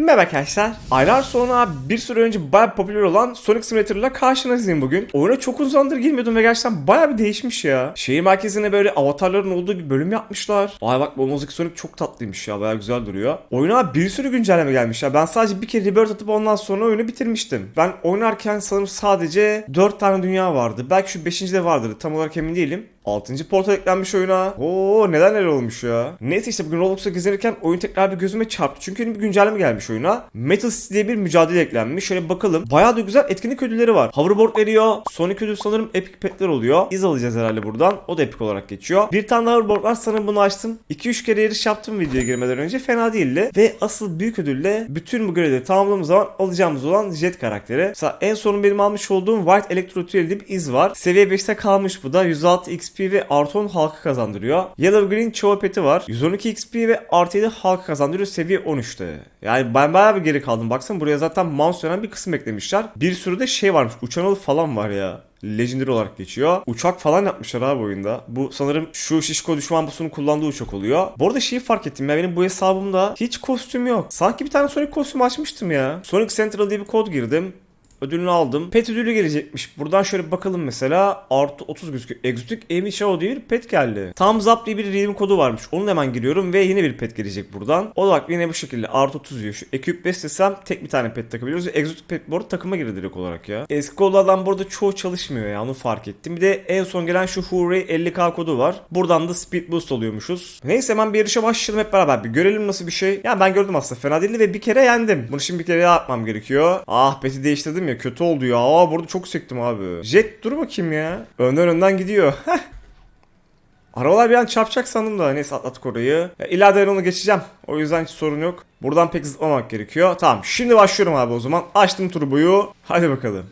Merhaba arkadaşlar. Aylar sonra bir süre önce bayağı popüler olan Sonic Simulator'la karşınızdayım bugün. Oyuna çok uzun zamandır girmiyordum ve gerçekten bayağı bir değişmiş ya. Şehir merkezine böyle avatarların olduğu bir bölüm yapmışlar. Ay bak bu Sonic çok tatlıymış ya bayağı güzel duruyor. Oyuna bir sürü güncelleme gelmiş ya. Ben sadece bir kere rebirth atıp ondan sonra oyunu bitirmiştim. Ben oynarken sanırım sadece 4 tane dünya vardı. Belki şu 5. de vardır tam olarak emin değilim. 6. portal eklenmiş oyuna. Oo neler neler olmuş ya. Neyse işte bugün Roblox'a gezinirken oyun tekrar bir gözüme çarptı. Çünkü yeni bir güncelleme gelmiş oyuna. Metal City diye bir mücadele eklenmiş. Şöyle bakalım. Bayağı da güzel etkinlik ödülleri var. Hoverboard veriyor. Sonic ödül sanırım Epic Pet'ler oluyor. İz alacağız herhalde buradan. O da Epic olarak geçiyor. Bir tane hoverboard var. Sanırım bunu açtım. 2-3 kere yarış yaptım videoya girmeden önce. Fena değildi. Ve asıl büyük ödülle bütün bu görevleri tamamladığımız zaman alacağımız olan Jet karakteri. Mesela en son benim almış olduğum White Electro Trail bir iz var. Seviye 5'te kalmış bu da. 106 XP ve artı 10 halka kazandırıyor. Yellow Green Chow Pet'i var. 112 XP ve artı 7 halka kazandırıyor seviye 13'te. Yani ben bayağı bir geri kaldım. Baksana buraya zaten mouse dönen bir kısım eklemişler. Bir sürü de şey varmış. Uçan alı falan var ya. Legendary olarak geçiyor. Uçak falan yapmışlar abi oyunda. Bu sanırım şu şişko düşman busunun kullandığı uçak oluyor. Bu arada şeyi fark ettim ya benim bu hesabımda hiç kostüm yok. Sanki bir tane Sonic kostümü açmıştım ya. Sonic Central diye bir kod girdim. Ödülünü aldım. Pet ödülü gelecekmiş. Buradan şöyle bakalım mesela. Artı 30 gözüküyor. Exotic Amy Show diye bir pet geldi. Thumbs up diye bir redeem kodu varmış. Onu hemen giriyorum ve yine bir pet gelecek buradan. O da yine bu şekilde artı 30 diyor. Şu ekip beslesem tek bir tane pet takabiliyoruz. Exotic pet bu arada takıma girdi direkt olarak ya. Eski kodlardan burada çoğu çalışmıyor ya onu fark ettim. Bir de en son gelen şu Hooray 50k kodu var. Buradan da speed boost oluyormuşuz. Neyse hemen bir yarışa başlayalım hep beraber. Bir görelim nasıl bir şey. Yani ben gördüm aslında fena değildi ve bir kere yendim. Bunu şimdi bir kere daha yapmam gerekiyor. Ah peti değiştirdim ya kötü oldu ya. Aa burada çok sektim abi. Jet dur bakayım ya. Önden önden gidiyor. Arabalar bir an çarpacak sandım da neyse atlattık orayı. Ya, onu geçeceğim. O yüzden hiç sorun yok. Buradan pek zıplamak gerekiyor. Tamam şimdi başlıyorum abi o zaman. Açtım turboyu. Hadi bakalım.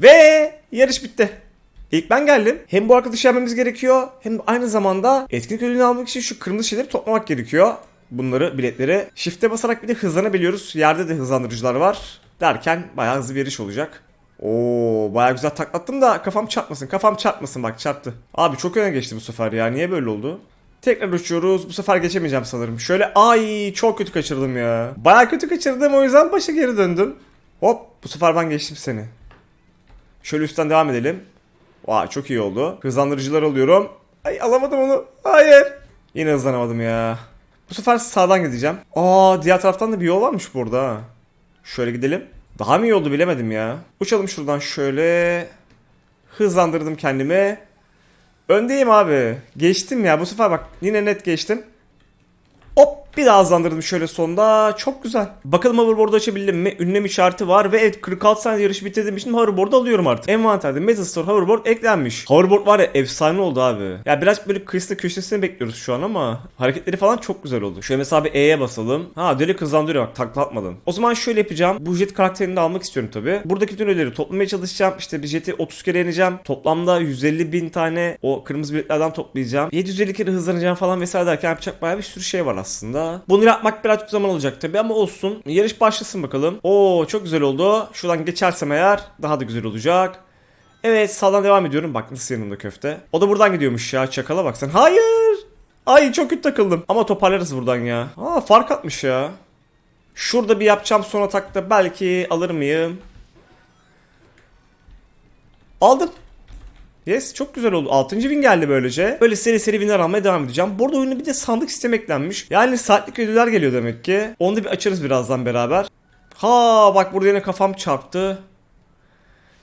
Ve yarış bitti. İlk ben geldim. Hem bu arkadaşı yenmemiz gerekiyor hem aynı zamanda etkinlik ödülünü almak için şu kırmızı şeyleri toplamak gerekiyor. Bunları biletleri. Shift'e basarak bir de hızlanabiliyoruz. Yerde de hızlandırıcılar var. Derken bayağı hızlı bir yarış olacak. Oo bayağı güzel taklattım da kafam çarpmasın. Kafam çarpmasın bak çarptı. Abi çok öne geçti bu sefer ya. Niye böyle oldu? Tekrar uçuyoruz. Bu sefer geçemeyeceğim sanırım. Şöyle ay çok kötü kaçırdım ya. Bayağı kötü kaçırdım o yüzden başa geri döndüm. Hop bu sefer ben geçtim seni. Şöyle üstten devam edelim. Vay çok iyi oldu. Hızlandırıcılar alıyorum. Ay alamadım onu. Hayır. Yine hızlanamadım ya. Bu sefer sağdan gideceğim. Aa diğer taraftan da bir yol varmış burada. Şöyle gidelim. Daha mı iyi oldu bilemedim ya. Uçalım şuradan şöyle. Hızlandırdım kendimi. Öndeyim abi. Geçtim ya bu sefer bak yine net geçtim. Hop bir daha hızlandırdım şöyle sonda. Çok güzel. Bakalım hoverboard'u açabildim mi? Ünlem işareti var ve evet 46 saniye yarışı bitirdiğim için hoverboard'u alıyorum artık. Envanterde Metal Store hoverboard eklenmiş. Hoverboard var ya efsane oldu abi. Ya biraz böyle kıyısında köşesini bekliyoruz şu an ama hareketleri falan çok güzel oldu. Şöyle mesela bir E'ye basalım. Ha direkt hızlandırıyor bak takla atmadan. O zaman şöyle yapacağım. Bu jet karakterini de almak istiyorum tabi. Buradaki bütün ödülleri toplamaya çalışacağım. İşte bir jeti 30 kere yeneceğim. Toplamda 150 bin tane o kırmızı biletlerden toplayacağım. 750 kere hızlanacağım falan vesaire derken yapacak bayağı bir sürü şey var aslında. Bunu yapmak birazcık zaman olacak tabi ama olsun. Yarış başlasın bakalım. Oo çok güzel oldu. Şuradan geçersem eğer daha da güzel olacak. Evet sağdan devam ediyorum. Bak nasıl yanımda köfte. O da buradan gidiyormuş ya. Çakala bak sen. Hayır. Ay çok kötü takıldım. Ama toparlarız buradan ya. Aa fark atmış ya. Şurada bir yapacağım son atakta belki alır mıyım? Aldım. Yes çok güzel oldu. 6. win geldi böylece. Böyle seri seri winler almaya devam edeceğim. Bu arada oyuna bir de sandık sistemi eklenmiş. Yani saatlik ödüller geliyor demek ki. Onu da bir açarız birazdan beraber. Ha bak burada yine kafam çarptı.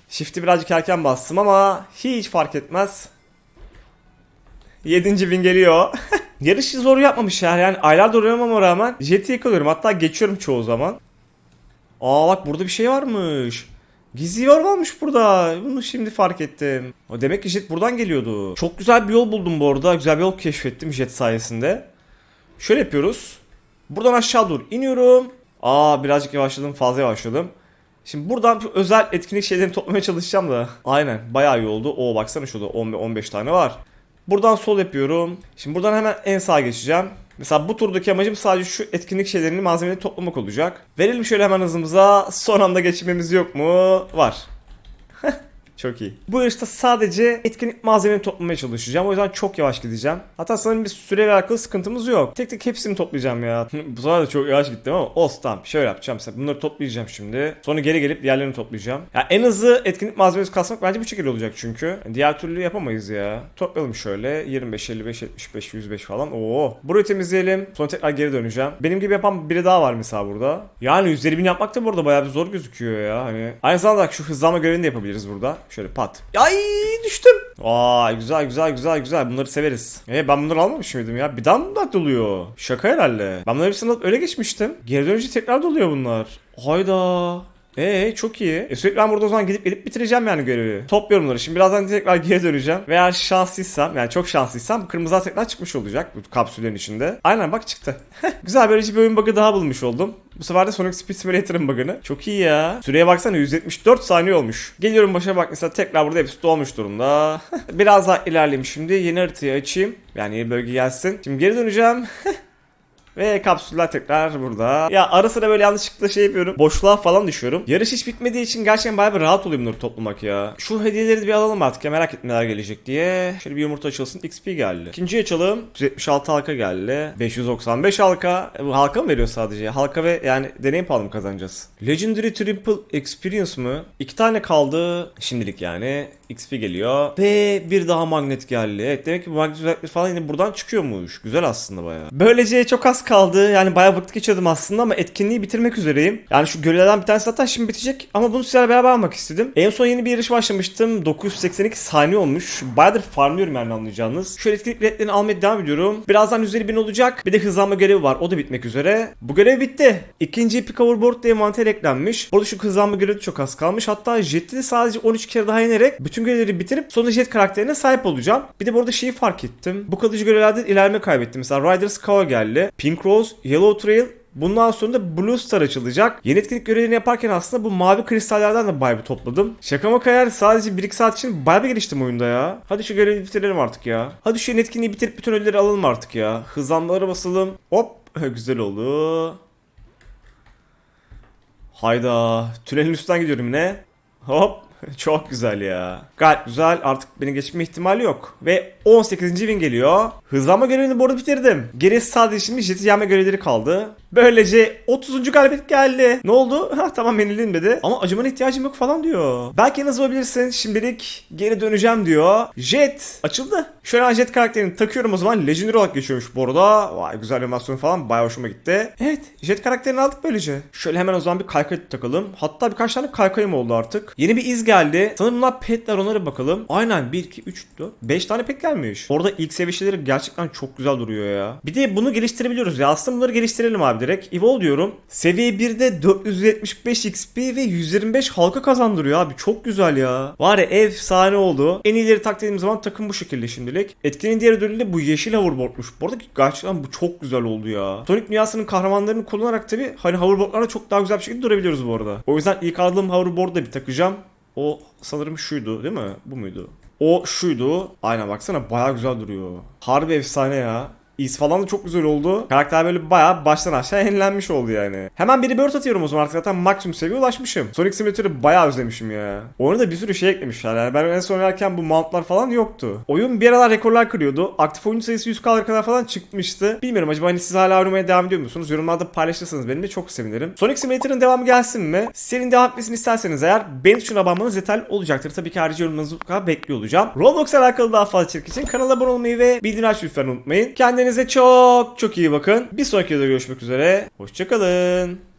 Shift'i birazcık erken bastım ama hiç fark etmez. 7. win geliyor. Yarışı zor yapmamış ya. Yani aylardır oynamama rağmen jet'i yakalıyorum. Hatta geçiyorum çoğu zaman. Aa bak burada bir şey varmış. Gizli yol varmış burada. Bunu şimdi fark ettim. O demek ki jet buradan geliyordu. Çok güzel bir yol buldum bu arada. Güzel bir yol keşfettim jet sayesinde. Şöyle yapıyoruz. Buradan aşağı doğru iniyorum. Aa birazcık yavaşladım. Fazla yavaşladım. Şimdi buradan özel etkinlik şeylerini toplamaya çalışacağım da. Aynen bayağı iyi oldu. Oo baksana şurada 15 tane var. Buradan sol yapıyorum. Şimdi buradan hemen en sağa geçeceğim. Mesela bu turdaki amacım sadece şu etkinlik şeylerini malzemeleri toplamak olacak. Verelim şöyle hemen hızımıza. Son anda geçmemiz yok mu? Var. Çok iyi. Bu yarışta sadece etkinlik malzemeni toplamaya çalışacağım. O yüzden çok yavaş gideceğim. Hatta sanırım bir süreyle alakalı sıkıntımız yok. Tek tek hepsini toplayacağım ya. Bu sefer de çok yavaş gittim ama olsun tamam. Şöyle yapacağım. Mesela bunları toplayacağım şimdi. Sonra geri gelip diğerlerini toplayacağım. Ya en hızlı etkinlik malzemesi kasmak bence bu şekilde olacak çünkü. Diğer türlü yapamayız ya. Toplayalım şöyle. 25, 55, 75, 105 falan. Oo. Burayı temizleyelim. Sonra tekrar geri döneceğim. Benim gibi yapan biri daha var mesela burada. Yani üzeri bin yapmak da burada bayağı bir zor gözüküyor ya. Hani aynı zamanda şu hızlanma görevini de yapabiliriz burada. Şöyle pat. Ay düştüm. Vay güzel güzel güzel güzel. Bunları severiz. E ben bunları almamış mıydım ya? Bir daha mı doluyor? Şaka herhalde. Ben bunları hepsini öyle geçmiştim. Geri dönünce tekrar doluyor bunlar. Hayda. Ee çok iyi. E sürekli ben burada o zaman gidip gidip bitireceğim yani görevi. Topluyorum bunları. Şimdi birazdan tekrar geri döneceğim. Veya şanslıysam yani çok şanslıysam kırmızılar tekrar çıkmış olacak bu kapsüllerin içinde. Aynen bak çıktı. Güzel böylece bir oyun bug'ı daha bulmuş oldum. Bu sefer de Sonic Speed Simulator'ın bug'ını. Çok iyi ya. Süreye baksana 174 saniye olmuş. Geliyorum başa bak mesela tekrar burada hepsi dolmuş durumda. Biraz daha ilerleyeyim şimdi. Yeni haritayı açayım. Yani yeni bölge gelsin. Şimdi geri döneceğim. Ve kapsüller tekrar burada. Ya ara sıra böyle yanlışlıkla şey yapıyorum. Boşluğa falan düşüyorum. Yarış hiç bitmediği için gerçekten bayağı bir rahat oluyor bunları toplamak ya. Şu hediyeleri bir alalım artık ya merak etme neler gelecek diye. Şöyle bir yumurta açılsın. XP geldi. İkinciyi açalım. 176 halka geldi. 595 halka. E, bu halka mı veriyor sadece? Halka ve yani deneyim puanı mı kazanacağız? Legendary Triple Experience mı? İki tane kaldı. Şimdilik yani. XP geliyor. Ve bir daha magnet geldi. Evet demek ki bu magnet falan yine buradan çıkıyormuş. Güzel aslında bayağı. Böylece çok az kaldı. Yani bayağı vakit geçirdim aslında ama etkinliği bitirmek üzereyim. Yani şu görevlerden bir tanesi zaten şimdi bitecek. Ama bunu sizlerle beraber almak istedim. En son yeni bir yarış başlamıştım. 982 saniye olmuş. Bayağıdır farmlıyorum yani anlayacağınız. Şöyle etkinlik biletlerini almaya devam ediyorum. Birazdan üzeri 1000 olacak. Bir de hızlanma görevi var. O da bitmek üzere. Bu görev bitti. İkinci Epic Hoverboard diye envanter eklenmiş. Burada şu hızlanma görevi çok az kalmış. Hatta Jet'i de sadece 13 kere daha inerek bütün görevleri bitirip sonunda Jet karakterine sahip olacağım. Bir de burada şeyi fark ettim. Bu kalıcı görevlerde ilerleme kaybettim. Mesela Riders Cow geldi. Pink Rose, Yellow Trail Bundan sonra da Blue Star açılacak. Yeni etkinlik görevlerini yaparken aslında bu mavi kristallerden de bir topladım. Şaka maka yani sadece 1-2 saat için bir geliştim oyunda ya. Hadi şu görevi bitirelim artık ya. Hadi şu yeni etkinliği bitirip bütün ödülleri alalım artık ya. Hızlanmalara basalım. Hop. Güzel oldu. Hayda. Tünelin üstünden gidiyorum yine. Hop. Çok güzel ya. Gayet güzel. Artık beni geçme ihtimali yok. Ve 18. win geliyor. Hızlanma görevini bu arada bitirdim. Geriye sadece şimdi jeti yenme görevleri kaldı. Böylece 30. galibiyet geldi. Ne oldu? Ha tamam yenildin dedi. Ama acımana ihtiyacım yok falan diyor. Belki hızlı olabilirsin. Şimdilik geri döneceğim diyor. Jet açıldı. Şöyle ben jet karakterini takıyorum o zaman. Legendary olarak geçiyormuş bu arada. Vay güzel animasyon falan. Bayağı hoşuma gitti. Evet jet karakterini aldık böylece. Şöyle hemen o zaman bir kaykay takalım. Hatta birkaç tane kaykayım oldu artık. Yeni bir iz geldi. Sanırım bunlar petler onlara bakalım. Aynen 1, 2, 3, 4, 5 tane pet gelmiş. Orada ilk seviye şeyleri gerçekten çok güzel duruyor ya. Bir de bunu geliştirebiliyoruz ya. Aslında bunları geliştirelim abi direkt. Evolve diyorum. Seviye 1'de 475 XP ve 125 halka kazandırıyor abi. Çok güzel ya. Var ya efsane oldu. En iyileri tak dediğim zaman takım bu şekilde şimdilik. Etkinin diğer ödülü de bu yeşil hoverboardmuş. Bu arada gerçekten bu çok güzel oldu ya. Sonic dünyasının kahramanlarını kullanarak tabi hani hoverboardlarla çok daha güzel bir şekilde durabiliyoruz bu arada. O yüzden ilk aldığım hoverboard'u da bir takacağım. O sanırım şuydu değil mi? Bu muydu? O şuydu. Aynen baksana baya güzel duruyor. Harbi efsane ya. İz falan da çok güzel oldu. Karakter böyle bayağı baştan aşağı yenilenmiş oldu yani. Hemen biri bird atıyorum o zaman artık zaten maksimum seviye ulaşmışım. Sonic Simulator'ı bayağı özlemişim ya. Oyuna da bir sürü şey eklemişler yani. Ben en son oynarken bu mountlar falan yoktu. Oyun bir aralar rekorlar kırıyordu. Aktif oyuncu sayısı 100k'lara kadar falan çıkmıştı. Bilmiyorum acaba hani siz hala oynamaya devam ediyor musunuz? Yorumlarda paylaşırsanız benimle çok sevinirim. Sonic Simulator'ın devamı gelsin mi? Senin devam etmesini isterseniz eğer benim için abone olmanız yeterli olacaktır. Tabii ki harici yorumlarınızı bekliyor olacağım. Roblox'la alakalı daha fazla içerik için kanala abone olmayı ve bildirim açmayı lütfen unutmayın. Kendinize çok çok iyi bakın. Bir sonraki videoda görüşmek üzere. Hoşçakalın.